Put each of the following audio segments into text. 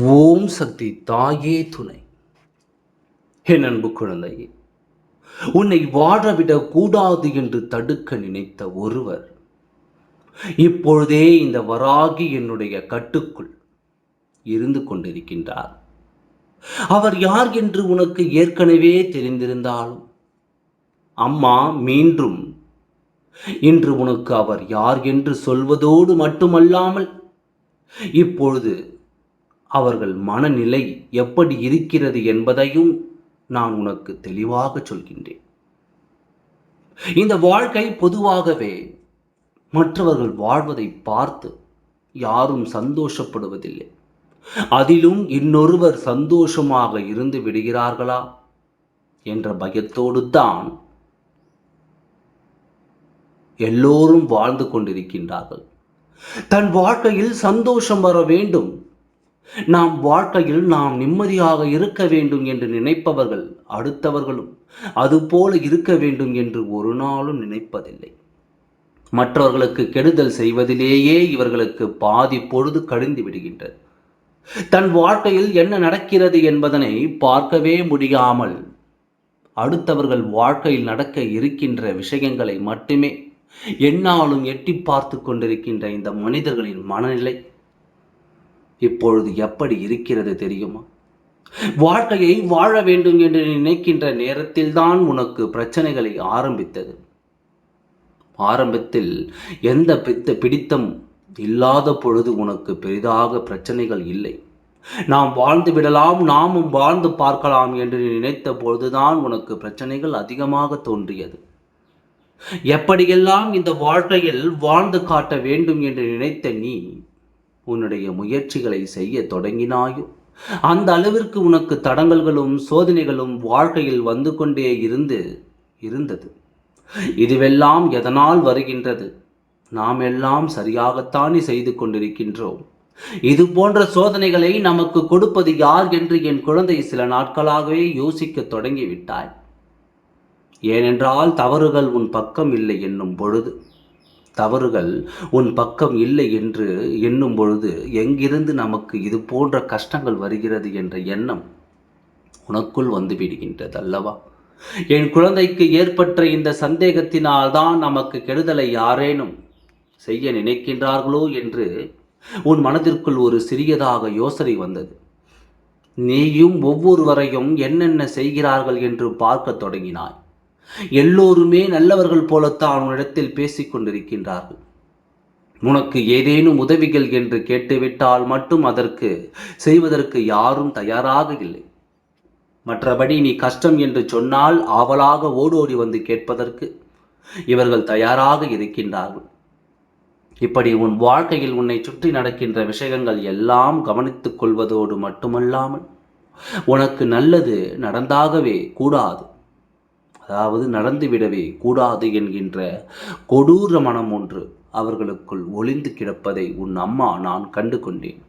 ஓம் சக்தி தாயே துணை. என் அன்பு குழந்தையே உன்னை வாழவிடக் கூடாது என்று தடுக்க நினைத்த ஒருவர் இப்பொழுதே இந்த வராகி என்னுடைய கட்டுக்குள் இருந்து கொண்டிருக்கின்றார். அவர் யார் என்று உனக்கு ஏற்கனவே தெரிந்திருந்தாலும் அம்மா மீண்டும் இன்று உனக்கு அவர் யார் என்று சொல்வதோடு மட்டுமல்லாமல் இப்பொழுது அவர்கள் மனநிலை எப்படி இருக்கிறது என்பதையும் நான் உனக்கு தெளிவாக சொல்கின்றேன். இந்த வாழ்க்கை பொதுவாகவே மற்றவர்கள் வாழ்வதை பார்த்து யாரும் சந்தோஷப்படுவதில்லை. அதிலும் இன்னொருவர் சந்தோஷமாக இருந்து விடுகிறார்களா என்ற பயத்தோடு தான் எல்லோரும் வாழ்ந்து கொண்டிருக்கின்றார்கள். தன் வாழ்க்கையில் சந்தோஷம் வர வேண்டும். நாம் வாழ்க்கையில் நாம் நிம்மதியாக இருக்க வேண்டும் என்று நினைப்பவர்கள் அடுத்தவர்களும் அதுபோல இருக்க வேண்டும் என்று ஒரு நாளும் நினைப்பதில்லை. மற்றவர்களுக்கு கெடுதல் செய்வதிலேயே இவர்களுக்கு பாதி பொழுது கழிந்து விடுகின்றது. தன் வாழ்க்கையில் என்ன நடக்கிறது என்பதனை பார்க்கவே முடியாமல் அடுத்தவர்கள் வாழ்க்கையில் நடக்க இருக்கின்ற விஷயங்களை மட்டுமே என்னாலும் எட்டி பார்த்து கொண்டிருக்கின்ற இந்த மனிதர்களின் மனநிலை இப்பொழுது எப்படி இருக்கிறது தெரியுமா? வாழ்க்கையை வாழ வேண்டும் என்று நினைக்கின்ற நேரத்தில்தான் உனக்கு பிரச்சனைகளை ஆரம்பித்தது. ஆரம்பத்தில் எந்த பித்த பிடித்தம் இல்லாத பொழுது உனக்கு பெரிதாக பிரச்சனைகள் இல்லை. நாம் வாழ்ந்து விடலாம் நாமும் வாழ்ந்து பார்க்கலாம் என்று நினைத்த பொழுதுதான் உனக்கு பிரச்சனைகள் அதிகமாக தோன்றியது. எப்படியெல்லாம் இந்த வாழ்க்கையில் வாழ்ந்து காட்ட வேண்டும் என்று நினைத்த நீ உன்னுடைய முயற்சிகளை செய்ய தொடங்கினாயோ? அந்த அளவிற்கு உனக்கு தடங்கல்களும் சோதனைகளும் வாழ்க்கையில் வந்து கொண்டே இருந்து இருந்தது. இதுவெல்லாம் எதனால் வருகின்றது? நாம் எல்லாம் சரியாகத்தானே செய்து கொண்டிருக்கின்றோம். இது போன்ற சோதனைகளை நமக்கு கொடுப்பது யார் என்று என் குழந்தை சில நாட்களாகவே யோசிக்க தொடங்கிவிட்டாய் ஏனென்றால் தவறுகள் உன் பக்கம் இல்லை என்னும் பொழுது. தவறுகள் உன் பக்கம் இல்லை என்று எண்ணும் பொழுது எங்கிருந்து நமக்கு இது போன்ற கஷ்டங்கள் வருகிறது என்ற எண்ணம் உனக்குள் வந்து விடுகின்றது அல்லவா? என் குழந்தைக்கு ஏற்பட்ட இந்த சந்தேகத்தினால் தான் நமக்கு கெடுதலை யாரேனும் செய்ய நினைக்கின்றார்களோ என்று உன் மனதிற்குள் ஒரு சிறியதாக யோசனை வந்தது. நீயும் ஒவ்வொருவரையும் என்னென்ன செய்கிறார்கள் என்று பார்க்க தொடங்கினாய். எல்லோருமே நல்லவர்கள் போலத்தான் அவனிடத்தில் பேசிக் கொண்டிருக்கின்றார்கள். உனக்கு ஏதேனும் உதவிகள் என்று கேட்டுவிட்டால் மட்டும் அதற்கு செய்வதற்கு யாரும் தயாராக இல்லை. மற்றபடி நீ கஷ்டம் என்று சொன்னால் ஆவலாக ஓடோடி வந்து கேட்பதற்கு இவர்கள் தயாராக இருக்கின்றார்கள். இப்படி உன் வாழ்க்கையில் உன்னை சுற்றி நடக்கின்ற விஷயங்கள் எல்லாம் கவனித்துக் கொள்வதோடு மட்டுமல்லாமல் உனக்கு நல்லது நடந்தாகவே கூடாது. அதாவது நடந்துவிடவே கூடாது என்கின்ற கொடூர மனம் ஒன்று அவர்களுக்குள் ஒளிந்து கிடப்பதை உன் அம்மா நான் கண்டு கொண்டேன்.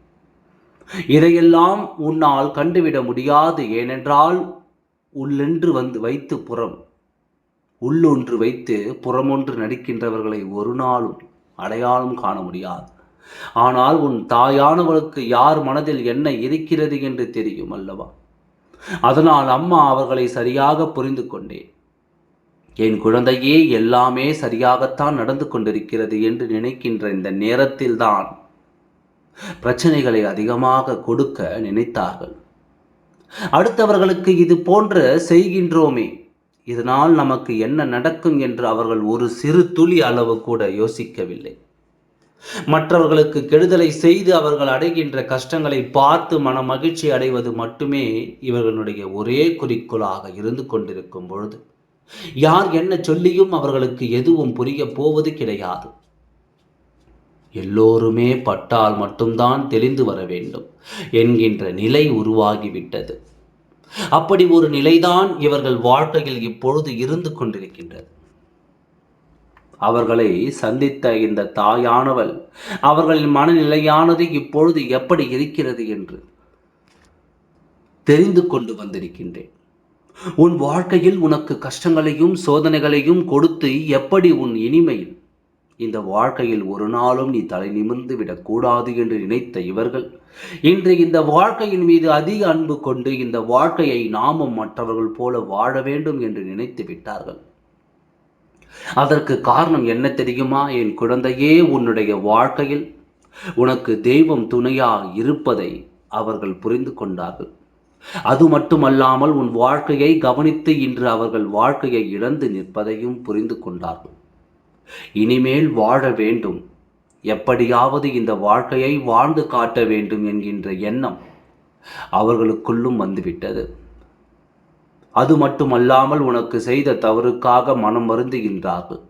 இதையெல்லாம் உன்னால் கண்டுவிட முடியாது. ஏனென்றால் உள்ளென்று வந்து வைத்து புறம் உள்ளொன்று வைத்து புறமொன்று நடிக்கின்றவர்களை ஒரு நாளும் அடையாளம் காண முடியாது. ஆனால் உன் தாயானவளுக்கு யார் மனதில் என்ன இருக்கிறது என்று தெரியும் அல்லவா? அதனால் அம்மா அவர்களை சரியாக புரிந்து கொண்டேன். என் குழந்தையே எல்லாமே சரியாகத்தான் நடந்து கொண்டிருக்கிறது என்று நினைக்கின்ற இந்த நேரத்தில்தான் பிரச்சனைகளை அதிகமாக கொடுக்க நினைத்தார்கள். அடுத்தவர்களுக்கு இது போன்று செய்கின்றோமே இதனால் நமக்கு என்ன நடக்கும் என்று அவர்கள் ஒரு சிறு துளி அளவு கூட யோசிக்கவில்லை. மற்றவர்களுக்கு கெடுதலை செய்து அவர்கள் அடைகின்ற கஷ்டங்களை பார்த்து மன மகிழ்ச்சி அடைவது மட்டுமே இவர்களுடைய ஒரே குறிக்கோளாக இருந்து கொண்டிருக்கும் பொழுது. யார் என்ன சொல்லியும் அவர்களுக்கு எதுவும் புரிய போவது கிடையாது. எல்லோருமே பட்டால் மட்டும்தான் தெளிந்து வர வேண்டும் என்கின்ற நிலை உருவாகிவிட்டது. அப்படி ஒரு நிலைதான் இவர்கள் வாழ்க்கையில் இப்பொழுது இருந்து கொண்டிருக்கின்றது. அவர்களை சந்தித்த இந்த தாயானவள் அவர்களின் மனநிலையானது இப்பொழுது எப்படி இருக்கிறது என்று தெரிந்து கொண்டு வந்திருக்கின்றேன். உன் வாழ்க்கையில் உனக்கு கஷ்டங்களையும் சோதனைகளையும் கொடுத்து எப்படி உன் இனிமையில் இந்த வாழ்க்கையில் ஒரு நாளும் நீ தலை நிமிர்ந்து விடக்கூடாது என்று நினைத்த இவர்கள் இன்று இந்த வாழ்க்கையின் மீது அதிக அன்பு கொண்டு இந்த வாழ்க்கையை நாமும் மற்றவர்கள் போல வாழ வேண்டும் என்று நினைத்து விட்டார்கள். அதற்கு காரணம் என்ன தெரியுமா? என் குழந்தையே உன்னுடைய வாழ்க்கையில் உனக்கு தெய்வம் துணையாக இருப்பதை அவர்கள் புரிந்து கொண்டார்கள். அது மட்டுமல்லாமல் உன் வாழ்க்கையை கவனித்து இன்று அவர்கள் வாழ்க்கையை இழந்து நிற்பதையும் புரிந்து கொண்டார்கள். இனிமேல் வாழ வேண்டும். எப்படியாவது இந்த வாழ்க்கையை வாழ்ந்து காட்ட வேண்டும் என்கின்ற எண்ணம் அவர்களுக்குள்ளும் வந்துவிட்டது. அது மட்டுமல்லாமல் உனக்கு செய்த தவறுக்காக மனம் வருந்துகின்றார்கள்.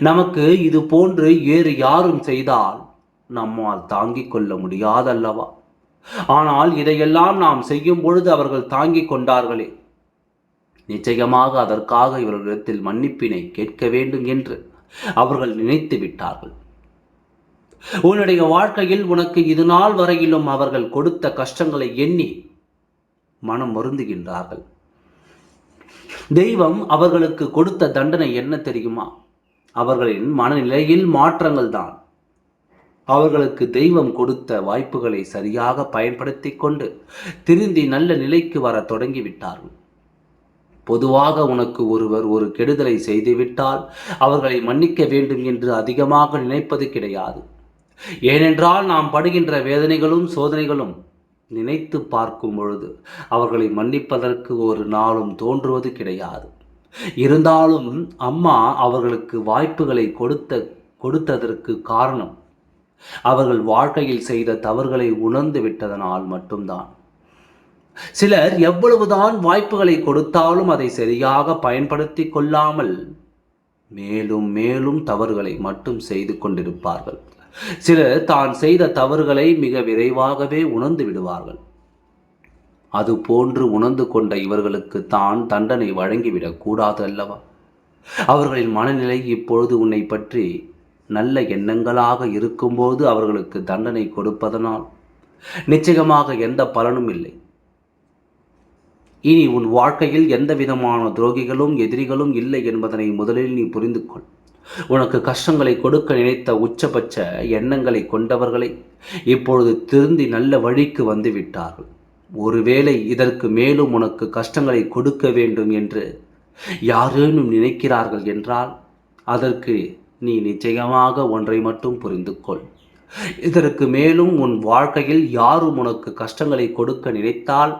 நமக்கு இது போன்று வேறு யாரும் செய்தால் நம்மால் தாங்கிக் கொள்ள முடியாதல்லவா? ஆனால் இதையெல்லாம் நாம் செய்யும் பொழுது அவர்கள் தாங்கிக் கொண்டார்களே. நிச்சயமாக அதற்காக இவர்களிடத்தில் மன்னிப்பினை கேட்க வேண்டும் என்று அவர்கள் நினைத்து விட்டார்கள். உன்னுடைய வாழ்க்கையில் உனக்கு இது நாள் வரையிலும் அவர்கள் கொடுத்த கஷ்டங்களை எண்ணி மனம் வருந்துகின்றார்கள். தெய்வம் அவர்களுக்கு கொடுத்த தண்டனை என்ன தெரியுமா? அவர்களின் மனநிலையில் மாற்றங்கள் தான். அவர்களுக்கு தெய்வம் கொடுத்த வாய்ப்புகளை சரியாக பயன்படுத்தி கொண்டு திருந்தி நல்ல நிலைக்கு வர தொடங்கிவிட்டார்கள். பொதுவாக உனக்கு ஒருவர் ஒரு கெடுதலை செய்துவிட்டால் அவர்களை மன்னிக்க வேண்டும் என்று அதிகமாக நினைப்பது கிடையாது. ஏனென்றால் நாம் படுகின்ற வேதனைகளும் சோதனைகளும் நினைத்து பார்க்கும் பொழுது அவர்களை மன்னிப்பதற்கு ஒரு நாளும் தோன்றுவது கிடையாது. இருந்தாலும் அம்மா அவர்களுக்கு வாய்ப்புகளை கொடுத்த கொடுத்ததற்கு காரணம் அவர்கள் வாழ்க்கையில் செய்த தவறுகளை உணர்ந்து விட்டதனால் மட்டும்தான். சிலர் எவ்வளவுதான் வாய்ப்புகளை கொடுத்தாலும் அதை சரியாக பயன்படுத்தி கொள்ளாமல் மேலும் மேலும் தவறுகளை மட்டும் செய்து கொண்டிருப்பார்கள். சிலர் தான் செய்த தவறுகளை மிக விரைவாகவே உணர்ந்து விடுவார்கள். அது போன்று உணர்ந்து கொண்ட இவர்களுக்கு தான் தண்டனை வழங்கிவிடக் கூடாது அல்லவா? அவர்களின் மனநிலை இப்பொழுது உன்னை பற்றி நல்ல எண்ணங்களாக இருக்கும்போது அவர்களுக்கு தண்டனை கொடுப்பதனால் நிச்சயமாக எந்த பலனும் இல்லை. இனி உன் வாழ்க்கையில் எந்த விதமான துரோகிகளும் எதிரிகளும் இல்லை என்பதனை முதலில் நீ புரிந்து கொள் உனக்கு கஷ்டங்களை கொடுக்க நினைத்த உச்சபட்ச எண்ணங்களை கொண்டவர்களை இப்பொழுது திருந்தி நல்ல வழிக்கு வந்துவிட்டார்கள். ஒருவேளை இதற்கு மேலும் உனக்கு கஷ்டங்களை கொடுக்க வேண்டும் என்று யாரேனும் நினைக்கிறார்கள் என்றால் அதற்கு நீ நிச்சயமாக ஒன்றை மட்டும் புரிந்து கொள் இதற்கு மேலும் உன் வாழ்க்கையில் யாரும் உனக்கு கஷ்டங்களை கொடுக்க நினைத்தால்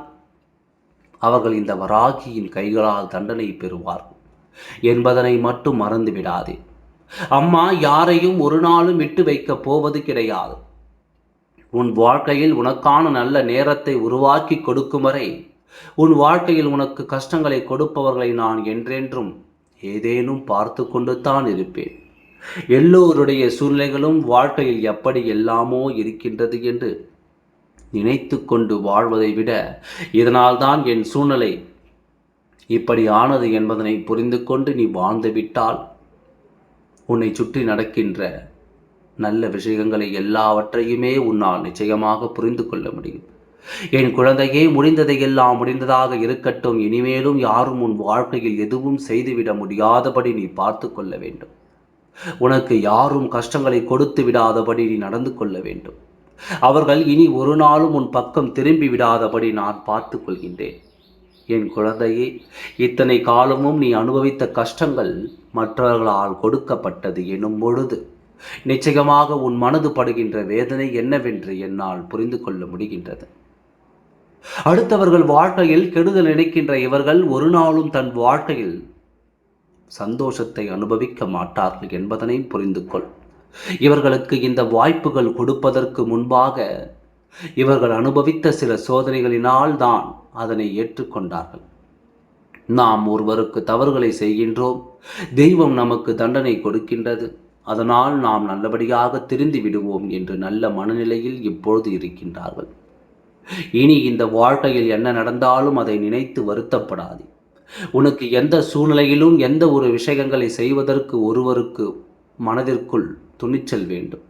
அவர்கள் இந்த வராகியின் கைகளால் தண்டனை பெறுவார்கள் என்பதனை மட்டும் மறந்துவிடாதே. அம்மா யாரையும் ஒரு நாளும் விட்டு வைக்கப் போவது கிடையாது. உன் வாழ்க்கையில் உனக்கான நல்ல நேரத்தை உருவாக்கி கொடுக்கும் வரை உன் வாழ்க்கையில் உனக்கு கஷ்டங்களை கொடுப்பவர்களை நான் என்றென்றும் ஏதேனும் பார்த்து கொண்டு தான் இருப்பேன். எல்லோருடைய சூழ்நிலைகளும் வாழ்க்கையில் எப்படி எல்லாமோ இருக்கின்றது என்று நினைத்து கொண்டு வாழ்வதை விட இதனால்தான் என் சூழ்நிலை இப்படி ஆனது என்பதனை புரிந்து கொண்டு நீ வாழ்ந்துவிட்டால் உன்னை சுற்றி நடக்கின்ற நல்ல விஷயங்களை எல்லாவற்றையுமே உன்னால் நிச்சயமாக புரிந்து கொள்ள முடியும். என் குழந்தையே முடிந்ததை எல்லாம் முடிந்ததாக இருக்கட்டும். இனிமேலும் யாரும் உன் வாழ்க்கையில் எதுவும் செய்துவிட முடியாதபடி நீ பார்த்து கொள்ள வேண்டும். உனக்கு யாரும் கஷ்டங்களை கொடுத்து விடாதபடி நீ நடந்து கொள்ள வேண்டும். அவர்கள் இனி ஒரு நாளும் உன் பக்கம் திரும்பி விடாதபடி நான் பார்த்து கொள்கின்றேன். என் குழந்தையே இத்தனை காலமும் நீ அனுபவித்த கஷ்டங்கள் மற்றவர்களால் கொடுக்கப்பட்டது எனும் பொழுது நிச்சயமாக உன் மனது படுகின்ற வேதனை என்னவென்று என்னால் புரிந்து கொள்ள முடிகின்றது. அடுத்தவர்கள் வாழ்க்கையில் கெடுதல் நினைக்கின்ற இவர்கள் ஒரு நாளும் தன் வாழ்க்கையில் சந்தோஷத்தை அனுபவிக்க மாட்டார்கள் என்பதனை புரிந்து கொள் இவர்களுக்கு இந்த வாய்ப்புகள் கொடுப்பதற்கு முன்பாக இவர்கள் அனுபவித்த சில சோதனைகளினால் தான் அதனை ஏற்றுக்கொண்டார்கள். நாம் ஒருவருக்கு தவறுகளை செய்கின்றோம். தெய்வம் நமக்கு தண்டனை கொடுக்கின்றது. அதனால் நாம் நல்லபடியாக திருந்தி விடுவோம் என்று நல்ல மனநிலையில் இப்பொழுது இருக்கின்றார்கள். இனி இந்த வாழ்க்கையில் என்ன நடந்தாலும் அதை நினைத்து வருத்தப்படாதே. உனக்கு எந்த சூழ்நிலையிலும் எந்த ஒரு விஷயங்களை செய்வதற்கு ஒருவருக்கு மனதிற்குள் துணிச்சல் வேண்டும்.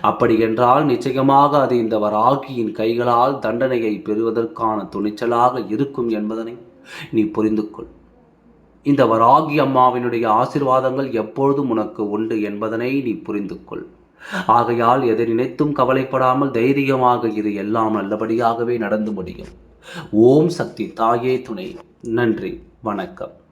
அப்படி என்றால் நிச்சயமாக அது இந்த வராகியின் கைகளால் தண்டனையை பெறுவதற்கான துணிச்சலாக இருக்கும் என்பதனை நீ புரிந்து கொள். இந்த வராகி அம்மாவினுடைய ஆசிர்வாதங்கள் எப்பொழுதும் உனக்கு உண்டு என்பதனை நீ புரிந்து கொள். ஆகையால் எதை நினைத்தும் கவலைப்படாமல் தைரியமாக இது எல்லாம் நல்லபடியாகவே நடந்து முடியும். ஓம் சக்தி தாயே துணை. நன்றி. வணக்கம்.